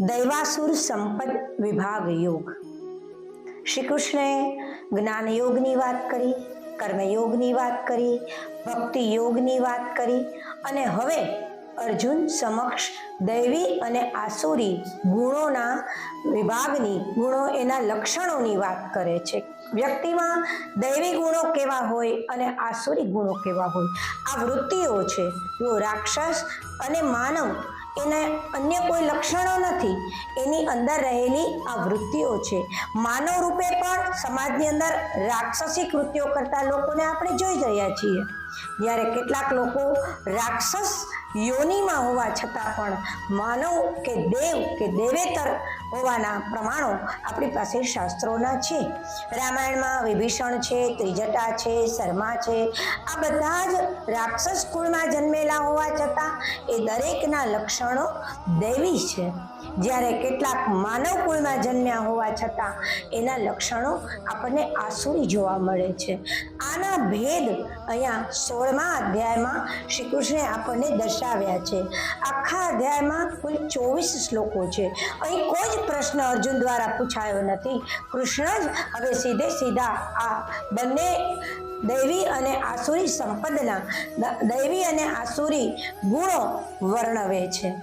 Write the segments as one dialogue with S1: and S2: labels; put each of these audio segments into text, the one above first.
S1: દૈવાસુર સંપદ વિભાગ યોગ. શ્રી કૃષ્ણએ જ્ઞાન યોગની વાત કરી, કર્મયોગની વાત કરી ભક્તિ યોગની વાત કરી અને હવે અર્જુન સમક્ષ દૈવી અને આસુરી ગુણોના વિભાગની, ગુણો એના લક્ષણોની વાત કરે છે. વ્યક્તિમાં દૈવી ગુણો કેવા હોય અને આસુરી ગુણો કેવા હોય? આ વૃત્તિઓ છે. જો રાક્ષસ અને માનવ એને અન્ય કોઈ લક્ષણો નથી. એની અંદર રહેલી આ વૃત્તિઓ છે. માનવ રૂપે પણ સમાજની અંદર રાક્ષસી કૃત્યો કરતા લોકોને આપણે જોઈ રહ્યા છીએ. જ્યારે કેટલાક લોકો રાક્ષસ યોનિમાં હોવા છતાં પણ માનવ કે દેવ કે દેવેતર હોવાના પ્રમાણો આપણી પાસે શાસ્ત્રોના છે. રામાયણમાં વિભીષણ છે, ત્રિજટા છે, શર્મા છે, આ બધા જ રાક્ષસ કુળમાં જન્મેલા હોવા છતાં એ દરેકના લક્ષણો દૈવી છે. જ્યારે કેટલાક માનવ કુળમાં જન્મ્યા હોવા છતાં એના લક્ષણો આપણને આસુરી જોવા મળે છે. આના ભેદ અહીંયા સોળમા અધ્યાયમાં શ્રી કૃષ્ણે આપણને દર્શાવ્યા છે. આખા અધ્યાયમાં કુલ ચોવીસ શ્લોકો છે. અહીં કોઈ જ પ્રશ્ન અર્જુન દ્વારા પૂછાયો નથી. કૃષ્ણ જ હવે સીધે સીધા આ બંને દૈવી અને આસુરી સંપદના દૈવી અને આસુરી ગુણો વર્ણવે છે.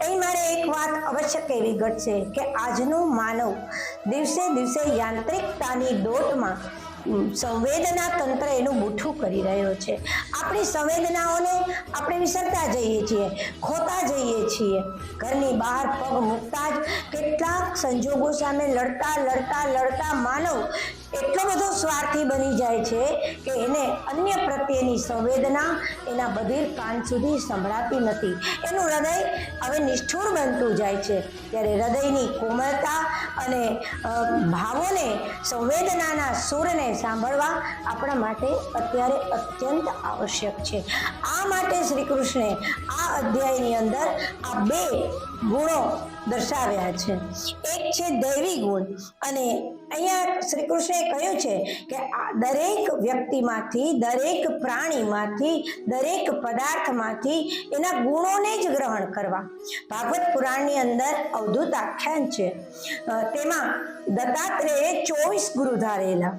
S1: અહીં મારે એક વાત અવશ્ય કહેવી ઘટશે કે આજનો માનવ દિવસે દિવસે યાંત્રિકતાની દોટમાં સંવેદના તંત્ર એનું બૂઠું કરી રહ્યો છે. આપણી સંવેદનાઓને આપણે વિસરતા જઈએ છીએ, ખોતા જઈએ છીએ. ઘરની બહાર પગ મૂકતા જ કેટલાક સંજોગો સામે લડતા લડતા લડતા માનવ એટલો બધો સ્વાર્થી બની જાય છે કે એને અન્ય પ્રત્યેની સંવેદના એના બધીર કાન સુધી સંભળાતી નથી. એનું હૃદય હવે નિષ્ઠુર બનતું જાય છે. ત્યારે હૃદયની કોમળતા અને ભાવોને, સંવેદનાના સૂરને સાંભળવા આપણા માટે અત્યારે અત્યંત આવશ્યક છે. આ માટે શ્રી કૃષ્ણે આ અધ્યાયની અંદર આ બે ગુણો દર્શાવ્યા છે. એક છે દૈવી ગુણ. અને અહીંયા શ્રી કૃષ્ણએ કહ્યું છે કે આ દરેક વ્યક્તિમાંથી, દરેક પ્રાણીમાંથી, દરેક પદાર્થમાંથી એના ગુણોને જ ગ્રહણ કરવા. ભાગવત પુરાણની અંદર અવધૂત આખ્યાન છે. તેમાં દત્તાત્રેયે ચોવીસ ગુરુ ધારેલા.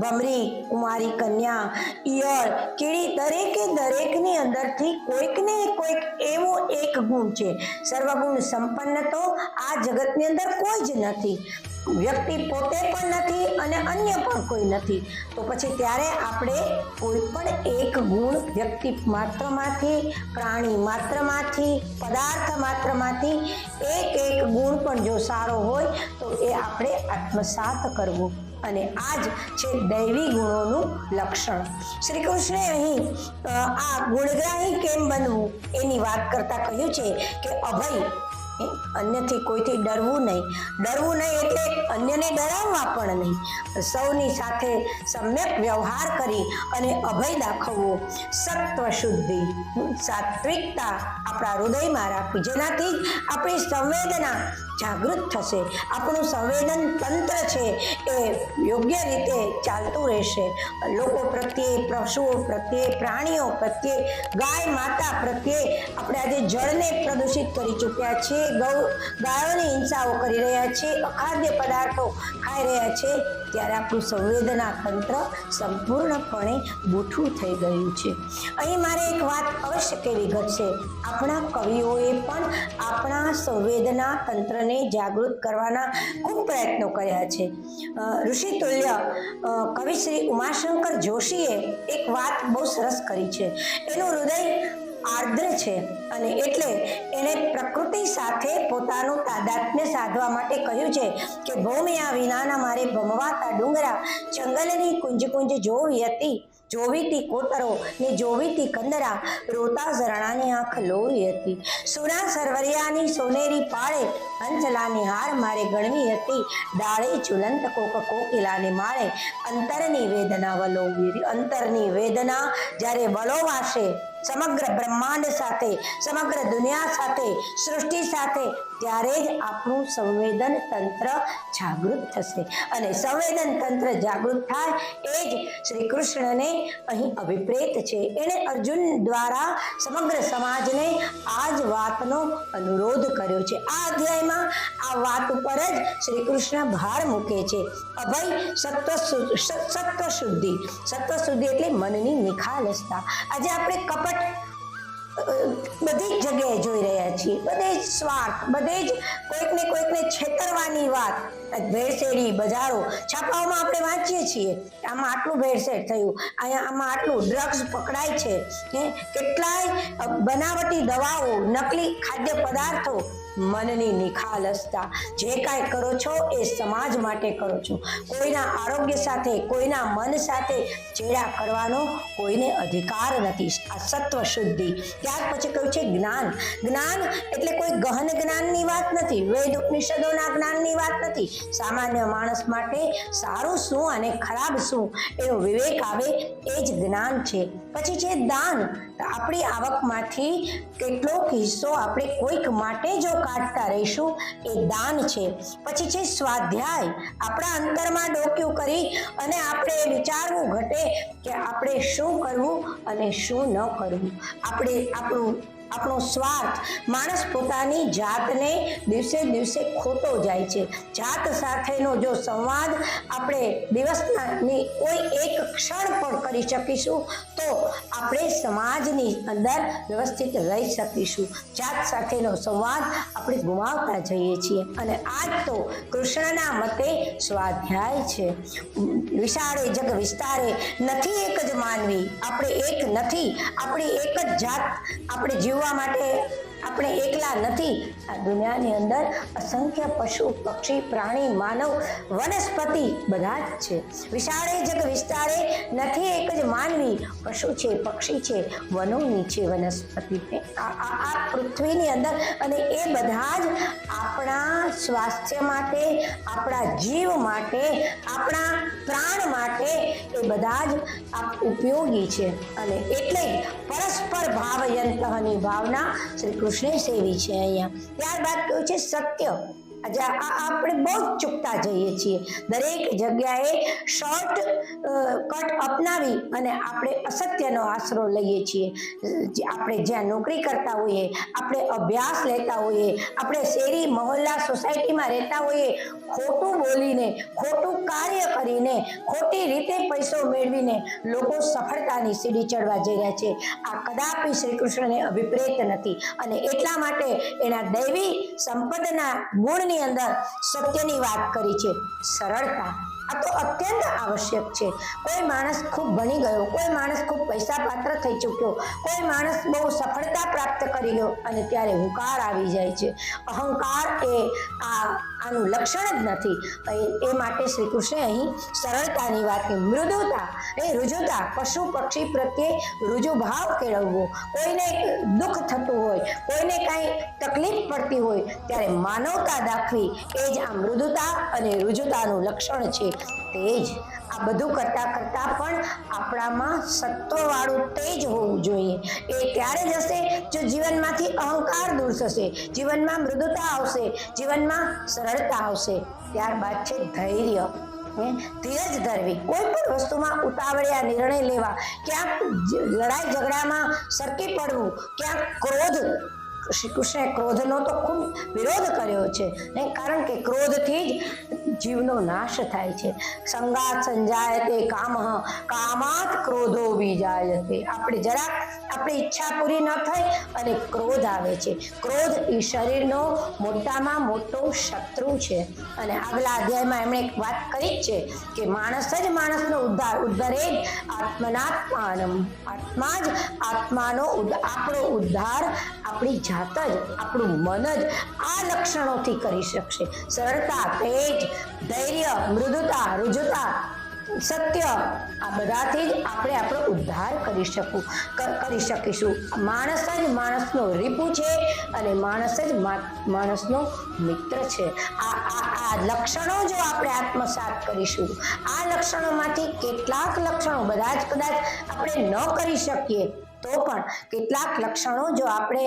S1: ભમરી કુમારી, કન્યા, ઈયળ, કીડી દરેકે દરેકની અંદરથી કોઈકને કોઈક એવો એક ગુણ છે. સર્વગુણ સંપન્ન તો આ જગતની અંદર કોઈ જ નથી. વ્યક્તિ પોતે પણ નથી અને અન્ય પણ કોઈ નથી. તો પછી ત્યારે આપણે કોઈ પણ એક ગુણ વ્યક્તિ માત્રમાંથી, પ્રાણી માત્રમાંથી, પદાર્થ માત્રમાંથી એક એક ગુણ પણ જો સારો હોય તો એ આપણે આત્મસાત કરવું. અને આ જ છે દૈવી ગુણોનું લક્ષણ. શ્રી કૃષ્ણે અહીં આ ગુણગ્રાહી કેમ બનવું? એની વાત કરતા કહ્યું છે કે અભય અન્યથી કોઈથી ડરવું નહીં. ડરવું નહીં એટલે અન્યને ડરાવવા પણ નહીં. સૌની સાથે સમ્યક વ્યવહાર કરી અને અભય દાખવવો. સત્વ શુદ્ધિ, સાત્વિકતા આપણા હૃદયમાં રાખવી. જેનાથી જ આપણી સંવેદના જાગૃત થશે. આપણું સંવેદન તંત્ર છે એ યોગ્ય રીતે ચાલતું રહેશે. લોકો પ્રત્યે, પશુઓ પ્રત્યે, પ્રાણીઓ પ્રત્યે, ગાય માતા પ્રત્યે આપણે આજે જળને પ્રદૂષિત કરી ચૂક્યા છીએ ગૌ, ગાયોની હિંસાઓ કરી રહ્યા છીએ અખાદ્ય પદાર્થો ખાઈ રહ્યા છે. ત્યારે આપણું સંવેદના તંત્ર સંપૂર્ણપણે બૂઠું થઈ ગયું છે. અહીં મારે એક વાત અવશ્ય કહેવી ઘટશે. આપણા કવિઓએ પણ આપણા સંવેદના તંત્રને જાગૃત કરવાના ખૂબ પ્રયત્નો કર્યા છે. ઋષિતુલ્ય કવિ શ્રી ઉમાશંકર જોશીએ એક વાત બહુ સરસ કરી છે. એનું હૃદય આર્દ્ર છે અને એટલે એણે પ્રકૃતિ સાથે પોતાનું તાદાત્મ્ય સાધવા માટે કહ્યું છે કે ભૌમિયા વિનાના મારે ભમવાતા ડુંગરા જંગલની કુંજ કુંજ જોવી હતી. જોવીતી કોતરો ને જોવીતી કંદરા રોતા ઝરણાની આંખ લોહી હતી. સુરા સરવરિયાની સોનેરી પાળે અંચલાની હાર મારે ગણવી હતી. ડાળે ઝુલંત કોક કોકિલાને માળે અંતરની વેદના વલોવી અંતરની વેદના જ્યારે વલોવાશે સમગ્ર બ્રહ્માંડ સાથે, સમગ્ર દુનિયા સાથે, સૃષ્ટિ સાથે, ત્યારે જ આપણું સંવેદન તંત્ર જાગૃત થશે. અને સંવેદન તંત્ર જાગૃત થાય એ જ શ્રી કૃષ્ણને અહીં અભિપ્રેત છે. એણે અર્જુન દ્વારા સમગ્ર સમાજને આ જ વાતનો અનુરોધ કર્યો છે. આ અધ્યાયમાં આ વાત ઉપર જ શ્રી કૃષ્ણ ભાર મૂકે છે. અભય સત્વ સત્વ શુદ્ધિ સત્વ શુદ્ધિ એટલે મનની નિખાલસતા. આજે આપણે કપટ અ, બધી જ જગ્યાએ જોઈ રહ્યા છીએ. બધે જ સ્વાર્થ બધે જ કોઈકને કોઈકને છેતરવાની વાત. ભેળસેળી બજારો છાપાઓમાં આપણે વાંચીએ છીએ આમાં આટલું ભેળસેળ થયું. અહીંયા આમાં આટલું ડ્રગ્સ પકડાય છે. કેટલાય બનાવટી દવાઓ નકલી ખાદ્ય પદાર્થો મનની નિખાલસતા જે કાંઈ કરો છો એ સમાજ માટે કરો છો. કોઈના આરોગ્ય સાથે, કોઈના મન સાથે ચેડા કરવાનો કોઈને અધિકાર નથી. આ સત્વ શુદ્ધિ. ત્યાર પછી કહ્યું છે જ્ઞાન. જ્ઞાન એટલે કોઈ ગહન જ્ઞાનની વાત નથી. વેદ ઉપનિષદોના જ્ઞાનની વાત નથી. સામાન્ય માણસ માટે સારું શું અને ખરાબ શું એનો વિવેક આવે એ જ જ્ઞાન છે. પછી છે દાન આપણી આવકમાંથી કેટલોક હિસ્સો આપણે કોઈક માટે જો કાઢતા રહીશું, એ દાન છે. પછી છે સ્વાધ્યાય આપણા અંતરમાં ડોક્યું કરી અને આપણે વિચારવું ઘટે કે આપણે શું કરવું અને શું ન કરવું. આપણે આપણું આપણો સ્વાર્થ માણસ પોતાની જાતને દિવસે દિવસે ખોટો જાય છે. જાત સાથેનો જો સંવાદ આપણે દિવસની કોઈ એક ક્ષણ પણ કરી શકીશું, તો આપણે સમાજની અંદર વ્યવસ્થિત રહી શકીશું. જાત સાથેનો સંવાદ આપણે ગુમાવતા જઈએ છીએ. અને આજ તો કૃષ્ણના મતે સ્વાધ્યાય છે. વિશાળે જગ વિસ્તારે નથી એક જ માનવી. આપણે એક નથી. આપણી એક જ જાત. આપણે જીવવા માટે આપણે એકલા નથી. આ દુનિયાની અંદર અસંખ્ય પશુ, પક્ષી, પ્રાણી, માનવ, વનસ્પતિ બધા જ છે. વિશાળે જગ વિસ્તારે નથી, એક જ માનવી. પશુ છે, પક્ષી છે, વનોની છે, વનસ્પતિ આ પૃથ્વીની અંદર અને એ બધા જ આપણા સ્વાસ્થ્ય માટે, આપણા જીવ માટે, આપણા પ્રાણ માટે એ બધા જ ઉપયોગી છે. અને એટલે પરસ્પર ભાવયંતની ભાવના શ્રી કૃષ્ણે સેવી છે અહીંયા. ત્યારબાદ કયું છે સત્ય. આપણે બહુ જ ચૂકતા જઈએ છીએ. દરેક જગ્યાએ શોર્ટ કટ અપનાવી અને આપણે અસત્યનો આશરો લઈએ છીએ. આપણે જ્યાં નોકરી કરતા હોઈએ, આપણે અભ્યાસ લેતા હોઈએ, આપણે શેરી મહોલ્લા સોસાયટીમાં રહેતા હોઈએ, ખોટું બોલીને, ખોટું કાર્ય કરીને, ખોટી રીતે પૈસો મેળવીને લોકો સફળતાની સીડી ચડવા જઈ રહ્યા છે. આ કદાપી શ્રી કૃષ્ણને અભિપ્રેત નથી. અને એટલા માટે એના દૈવી સંપદના ગુણની અંદર સત્યની વાત કરી છે. સરળતા. આ તો અત્યંત આવશ્યક છે. કોઈ માણસ ખૂબ ભણી ગયો, કોઈ માણસ ખૂબ પૈસા પાત્ર થઈ ચૂક્યો, કોઈ માણસ બહુ સફળતા પ્રાપ્ત કરી ગયો અને ત્યારે હુંકાર આવી જાય છે. અહંકાર એ આ આનું લક્ષણ જ નથી. એ- માટે શ્રી કૃષ્ણે અહીં સરળતાની વાત કરી મૃદુતા એ રુજુતા, પશુ પક્ષી પ્રત્યે રુજુ ભાવ કેળવવો. કોઈને દુઃખ થતું હોય, કોઈને કાંઈ તકલીફ પડતી હોય, ત્યારે માનવતા દાખવી એ જ આ મૃદુતા અને રુજુતાનું લક્ષણ છે. તે જ આ બધું કરતા કરતા પણ આપણામાં સત્વવાળું તેજ હોવું જોઈએ. એ ત્યારે જ હશે જો જીવનમાંથી અહંકાર દૂર થશે, જીવનમાં મૃદુતા આવશે, જીવનમાં સરળતા આવશે, ત્યારબાદ છે ધૈર્ય. ધીરજ ધરવી. કોઈ પણ વસ્તુમાં ઉતાવળિયા નિર્ણય લેવા, ક્યાંક લડાઈ ઝઘડામાં સરકી પડવું, ક્યાંક ક્રોધ શ્રી કૃષ્ણે ક્રોધનો તો ખૂબ વિરોધ કર્યો છે ને કારણ કે ક્રોધથી જ જીવનો નાશ થાય છે. સંગાત સંજાયતે કામ, કામાત ક્રોધો બીજાયતે આપણે જરાક આપણી ઈચ્છા પૂરી ન થાય અને ક્રોધ આવે છે. ક્રોધ એ શરીરનો મોટામાં મોટો શત્રુ છે. અને આગલા અધ્યાયમાં એમણે એક વાત કરી જ છે કે માણસ જ માણસનો ઉદ્ધાર, ઉદ્ધારે જ આત્મનાત્માનમ. આત્મા જ આત્માનો આપણો ઉદ્ધાર આપણી જાત જ આપણું મન જ આ લક્ષણોથી કરી શકશે. સરળતા, તેજ, ધૈર્ય, મૃદુતા, રુજુતા, સત્ય, આ બધાથી જ આપણે આપણો ઉદ્ધાર કરી શકું કરી શકીશું. માણસ જ માણસનો રીપુ છે અને માણસ જ માણસનો મિત્ર છે. આ આ લક્ષણો જો આપણે આત્મસાત કરીશું, આ લક્ષણોમાંથી કેટલાક લક્ષણો બધા જ કદાચ આપણે ન કરી શકીએ, તો પણ કેટલાક લક્ષણો જો આપણે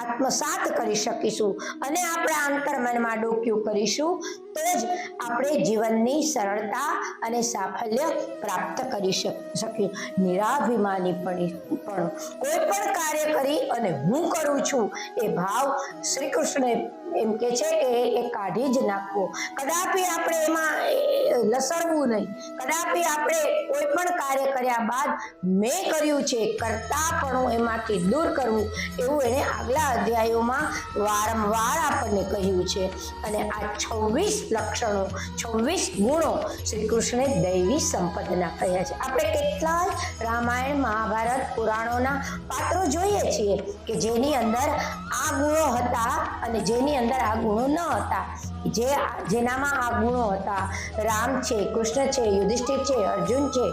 S1: આત્મસાત કરી શકીશું અને આપણા અંતર્મનમાં ડોક્યું કરીશું, તો જ આપણે જીવનની સરળતા અને સાફલ્ય પ્રાપ્ત કરી શકીએ. નિરાભિમાની પણ પણ કોઈ પણ કાર્ય કરી અને હું કરું છું એ ભાવ શ્રી કૃષ્ણ એમ કે છે કે એ કાઢી જ નાખવો. કદાપી આપણે એમાં લસણવું નહીં. કદાપી આપણે કોઈ પણ કાર્ય કર્યા બાદ મેં કર્યું છે કરતા પણ એમાંથી દૂર કરવું. એવું એને આગલા અધ્યાયોમાં વારંવાર આપણને કહ્યું છે. અને આ છવ્વીસ લક્ષણો, છવ્વીસ ગુણો શ્રી કૃષ્ણે દૈવી સંપદના કહ્યા છે. આપણે કેટલાય રામાયણ, મહાભારત, પુરાણોના પાત્રો જોઈએ છીએ કે જેની અંદર આ ગુણો હતા અને જેની અંદર આ ગુણો ન હતા. જે જેનામાં આ ગુણો હતા. રામ છે, કૃષ્ણ છે, યુધિષ્ઠિર છે, અર્જુન છે,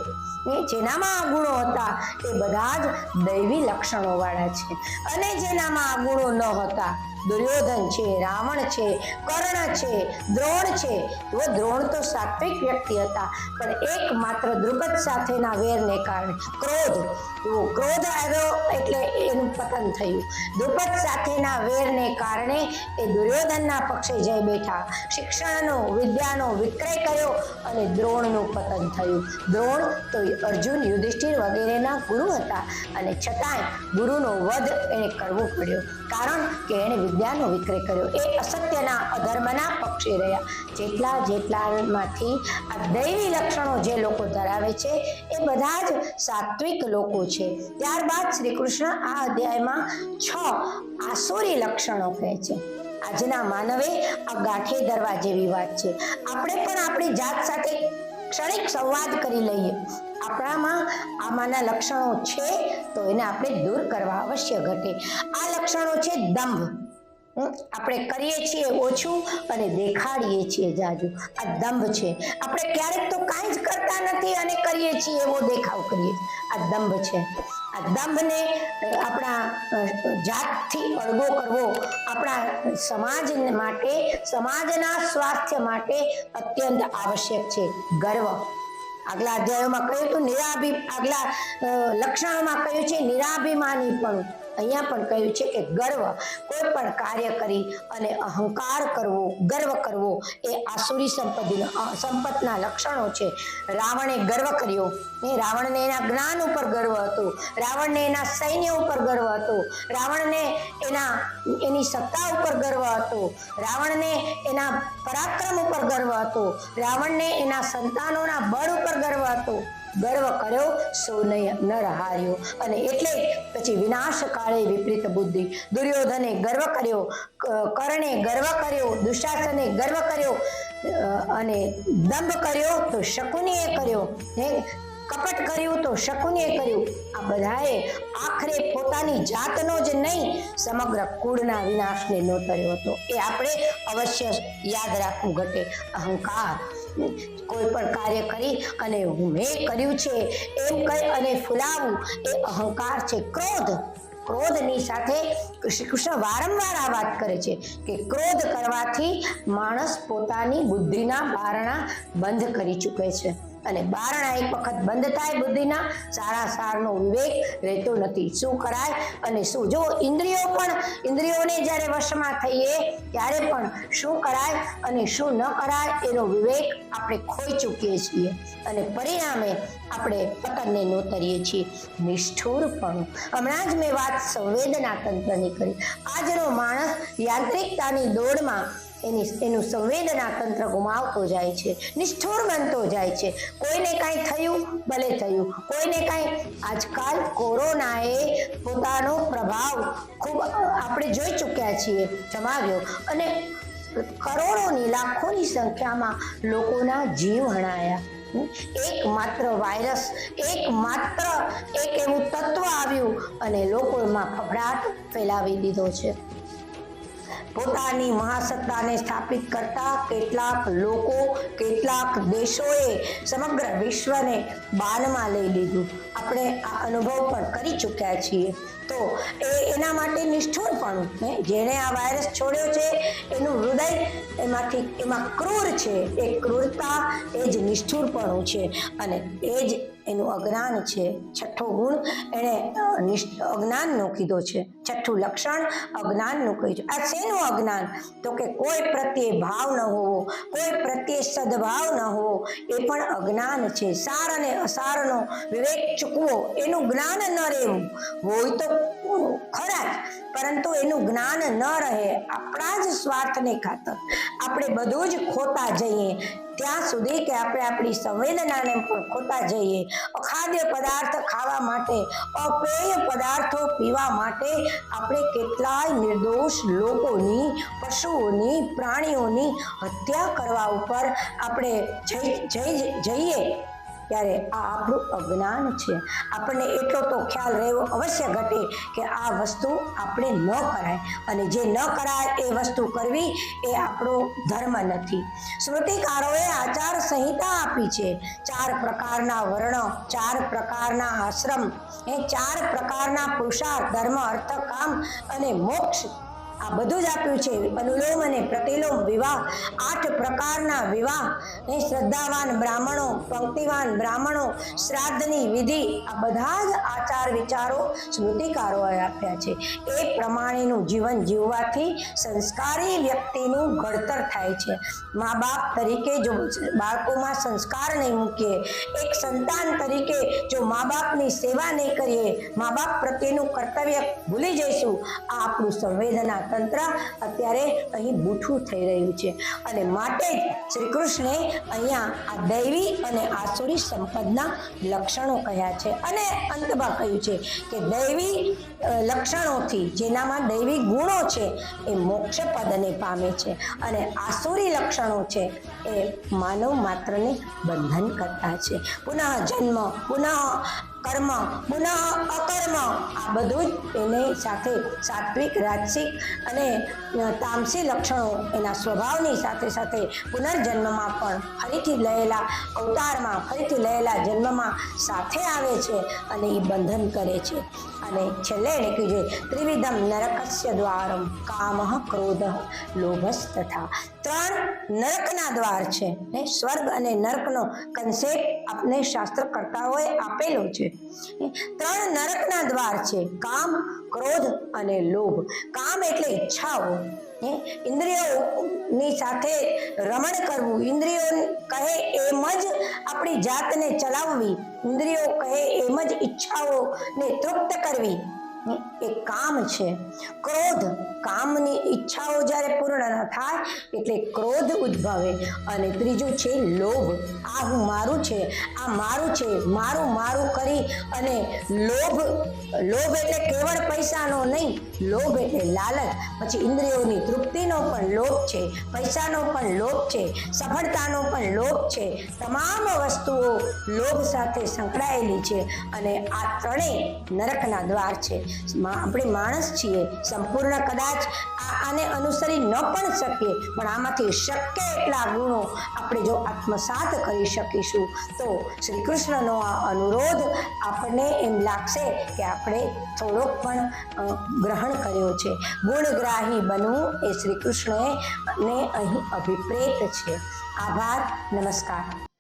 S1: એ જેનામાં આ ગુણો હતા, એ બધા જ દૈવી લક્ષણો વાળા છે. અને જેનામાં આ ગુણો ન હતા દુર્યોધન છે, રાવણ છે, કર્ણ છે, દ્રોણ છે. એવો દ્રોણ તો સાત્વિક વ્યક્તિ હતા, પણ એકમાત્ર દ્રુપદ સાથેના વેરને કારણે ક્રોધ એવો ક્રોધ આવ્યો એટલે એનું પતન થયું. દ્રુપદ સાથેના વેરને કારણે એ દુર્યોધનના પક્ષે જઈ બેઠા. શિક્ષણનો, વિદ્યાનો વિક્રય કર્યો અને દ્રોણનું પતન થયું. દ્રોણ તો અર્જુન, યુધિષ્ઠિર વગેરેના ગુરુ હતા અને છતાંય ગુરુનો વધ એને કરવો પડ્યો. કારણ કે એણે વિદ્યાનો વિક્રય કર્યો. એ અસત્યના અધર્મના પક્ષે રહ્યા. જેટલા જેટલામાંથી આ દૈવી લક્ષણો જે લોકો ધરાવે છે, એ બધા જ સાત્વિક લોકો છે. ત્યારબાદ શ્રી કૃષ્ણ આ અધ્યાયમાં છ આસુરી લક્ષણો કહે છે. આજના માનવે આ ગાંઠે ધરવા જેવી વાત છે. આપણે પણ આપણી જાત સાથે ક્ષણિક સંવાદ કરી લઈએ. આપણામાં આમાંના લક્ષણો છે, તો એને આપણે દૂર કરવા અવશ્ય ઘટે. આ લક્ષણો છે દંભ. આપણે કરીએ છીએ ઓછું અને દેખાડીએ છીએ જાજુ. આ દંભ છે. આપણે ક્યારેક તો કાંઈ જ કરતા નથી અને કરીએ છીએ એવો દેખાવ કરીએ આ દંભ છે. આ દંભને આપણા જાતથી અળગો કરવો આપણા સમાજ માટે, સમાજના સ્વાસ્થ્ય માટે અત્યંત આવશ્યક છે. ગર્વ. આગલા અધ્યાયોમાં કહ્યું હતું, નિરાભિ, આગલા લક્ષણોમાં કહ્યું છે, નિરાભિમાની પણ. અહીંયા પણ કહ્યું છે કે ગર્વ કોઈ પણ કાર્ય કરી અને અહંકાર કરવો, ગર્વ કરવો એ આસુરી સંપત્તિનો સંપત્તિના લક્ષણો છે. રાવણે ગર્વ કર્યો. એ રાવણને એના જ્ઞાન ઉપર ગર્વ હતો. રાવણને એના સૈન્ય ઉપર ગર્વ હતો. રાવણને એના, એની સત્તા ઉપર ગર્વ હતો. રાવણને એના પરાક્રમ ઉપર ગર્વ હતો. રાવણને એના સંતાનોના બળ ઉપર ગર્વ હતો. ગર્વ કર્યો સૌને ન હાર્યો. અને એટલે પછી વિનાશ કાળે વિપરીત બુદ્ધિ. દુર્યોધને ગર્વ કર્યો કર્ણે ગર્વ કર્યો, દુશાસને ગર્વ કર્યો અને દંભ કર્યો, તો શકુનીએ કર્યો. કપટ કર્યું તો શકુનીએ કર્યું. આ બધાએ આખરે પોતાની જાતનો જ નહીં, સમગ્ર કુળના વિનાશને નોતર્યો હતો. એ આપણે અવશ્ય યાદ રાખવું ઘટે. અહંકાર, કોઈ પણ કાર્ય કરી અને મેં કર્યું છે, એમ કહી અને ફૂલાવવું એ અહંકાર છે. ક્રોધ, ક્રોધની સાથે શ્રી કૃષ્ણ વારંવાર આ વાત કરે છે કે ક્રોધ કરવાથી માણસ પોતાની બુદ્ધિના બારણા બંધ કરી ચૂકે છે. અને બારણા એક વખત બંધ થાય બુદ્ધિના સારા સારનો વિવેક રહેતો નથી. શું કરાય? અને શું? જો ઇન્દ્રિયો પણ, ઇન્દ્રિયોને જ્યારે વશમાં થઈએ, ત્યારે પણ શું કરાય અને શું ન કરાય એનો વિવેક આપણે ખોઈ ચૂકીએ છીએ અને પરિણામે આપણે પતનને નોતરીએ છીએ. નિષ્ઠુરપણું હમણાં જ મેં વાત સંવેદના તંત્રની કરી. આજનો માણસ યાંત્રિકતાની દોડમાં એની, એનું સંવેદના તંત્ર ગુમાવતો જાય છે, નિષ્ઠુર બનતો જાય છે. કોઈને કાંઈ થયું, ભલે થયું. કોઈને કાંઈ, આજકાલ કોરોનાએ પોતાનો પ્રભાવ ખૂબ આપણે જોઈ ચૂક્યા છીએ, જમાવ્યો. અને કરોડોની લાખોની સંખ્યામાં લોકોના જીવ હણાયા. એક માત્ર વાયરસ એક માત્ર એક એવું તત્વ આવ્યું અને લોકોમાં ફફડાટ ફેલાવી દીધો છે. પોતાની મહાસત્તાને સ્થાપિત કરતા કેટલાક લોકો, કેટલાક દેશોએ સમગ્ર વિશ્વને બાનમાં લઈ લીધું. આપણે આ અનુભવ પણ કરી ચૂક્યા છીએ. તો એ એના માટે નિષ્ઠુરપણું હે જેણે આ વાયરસ છોડ્યો છે, એનું હૃદય એમાંથી, એમાં ક્રૂર છે. એ ક્રૂરતા એ જ નિષ્ઠુરપણું છે. અને એ જ એનું અજ્ઞાન છે, છઠ્ઠો ગુણ એણે અજ્ઞાનનો કીધો છે. છઠ્ઠું લક્ષણ, અજ્ઞાનનું કહ્યું છે. આ શેનું અજ્ઞાન? તો કે કોઈ પ્રત્યે ભાવ ન હોવો, કોઈ પ્રત્યે સદભાવ ન હોવો, એ પણ અજ્ઞાન છે. સાર અને અસારનો વિવેક ચૂકવો, એનું જ્ઞાન ન રહેવું. હોય તો પરંતુ એનું જ્ઞાન ન રહે, આપણા જ સ્વાર્થને ખાતર આપણે બધું જ ખોતા જઈએ. ત્યાં સુધી કે આપણે આપણી સંવેદનાને પણ ખોતા જઈએ. અખાદ્ય પદાર્થ ખાવા માટે, અપેય પદાર્થો પીવા માટે આપણે કેટલાય નિર્દોષ લોકોની, પશુઓની, પ્રાણીઓની હત્યા કરવા ઉપર આપણે જઈ જઈ, જઈએ. ત્યારે આ આપણું અજ્ઞાન છે. આપણને એટલો તો ખ્યાલ રહેવો અવશ્ય ઘટે કે આ વસ્તુ આપણે ન કરાય. અને જે ન કરાય એ વસ્તુ કરવી એ આપણો ધર્મ નથી. સ્મૃતિકારોએ આચાર સંહિતા આપી છે. ચાર પ્રકારના વર્ણ, ચાર પ્રકારના આશ્રમ, એ ચાર પ્રકારના પુરુષાર્થ, ધર્મ, અર્થ, કામ અને મોક્ષ આ બધું જ આપ્યું છે. અનુલોમ અને પ્રતિલોમ વિવાહ, આઠ પ્રકારના વિવાહ. ને શ્રદ્ધાવાન બ્રાહ્મણો પંક્તિવાન બ્રાહ્મણો, શ્રાદ્ધની વિધિ, આ બધા જ આચાર વિચારો સ્મૃતિકારોએ આપ્યા છે. એ પ્રમાણેનું જીવન જીવવાથી સંસ્કારી વ્યક્તિનું ઘડતર થાય છે. મા બાપ તરીકે જો બાળકોમાં સંસ્કાર નહીં મૂકીએ, એક સંતાન તરીકે જો મા બાપની સેવા નહીં કરીએ, મા બાપ પ્રત્યેનું કર્તવ્ય ભૂલી જઈશું, આ આપણું સંવેદના તંત્ર અત્યારે અહીં બૂઠું થઈ રહ્યું છે. અને માટે જ શ્રી કૃષ્ણે અહીંયા આ દૈવી અને આસુરી સંપદના લક્ષણો કહ્યા છે. અને અંતમાં કહ્યું છે કે દૈવી લક્ષણોથી જેનામાં દૈવી ગુણો છે એ મોક્ષ પદને પામે છે. અને આસુરી લક્ષણો છે એ માનવ માત્રને બંધન કરતા છે. પુનઃ જન્મ, પુનઃ કર્મ પુનઃ અકર્મ. આ બધું જ એની સાથે સાત્વિક, રાજસિક અને તામસી લક્ષણો એના સ્વભાવની સાથે સાથે પુનર્જન્મમાં પણ ફરીથી લયેલા અવતારમાં ફરીથી લયેલા જન્મમાં સાથે આવે છે અને એ બંધન કરે છે. અને છેલ્લે કહ્યું છે ત્રિવિધમ નરકસ્ય દ્વારમ કામ ક્રોધ લોભસ તથા ત્રણ નરકના દ્વાર છે ને સ્વર્ગ અને નરકનો કન્સેપ્ટ આપણે શાસ્ત્ર કરતાઓએ આપેલો છે ત્રણ નરકના દ્વાર છે કામ ક્રોધ અને લોભ કામ એટલે ઈચ્છાઓ ઇન્દ્રિયોની સાથે રમણ કરવું. ઇન્દ્રિયો કહે એમ જ આપણી જાતને ચલાવવી. ઇન્દ્રિયો કહે એમ જ ઈચ્છાઓને તૃપ્ત કરવી. એ કામ છે. ક્રોધ કામની ઈચ્છાઓ જ્યારે પૂર્ણ ન થાય, એટલે ક્રોધ ઉદ્ભવે. અને ત્રીજું છે લોભ. આ હું મારું છે, આ મારું છે, મારું મારું કરી અને લોભ લોભ એટલે કેવળ પૈસાનો નહીં, લોભ એટલે લાલચ. પછી ઇન્દ્રિયોની તૃપ્તિનો પણ લોભ છે, પૈસાનો પણ લોભ છે, સફળતાનો પણ લોભ છે. તમામ વસ્તુઓ લોભ સાથે સંકળાયેલી છે અને આ ત્રણેય નરકના દ્વાર છે. આપણે માણસ છીએ. સંપૂર્ણ કદાચ આને અનુસરી ન પણ શકીએ, પણ આમાંથી શક્ય એટલા ગુણો આપણે જો આત્મસાત કરી શકીશું, તો શ્રી કૃષ્ણનો આ અનુરોધ આપણને એમ લાગશે કે આપણે થોડોક પણ ગ્રહણ કર્યો છે. ગુણગ્રાહી બનવું એ શ્રી કૃષ્ણએ ને અહીં અભિપ્રેત છે. આભાર, નમસ્કાર.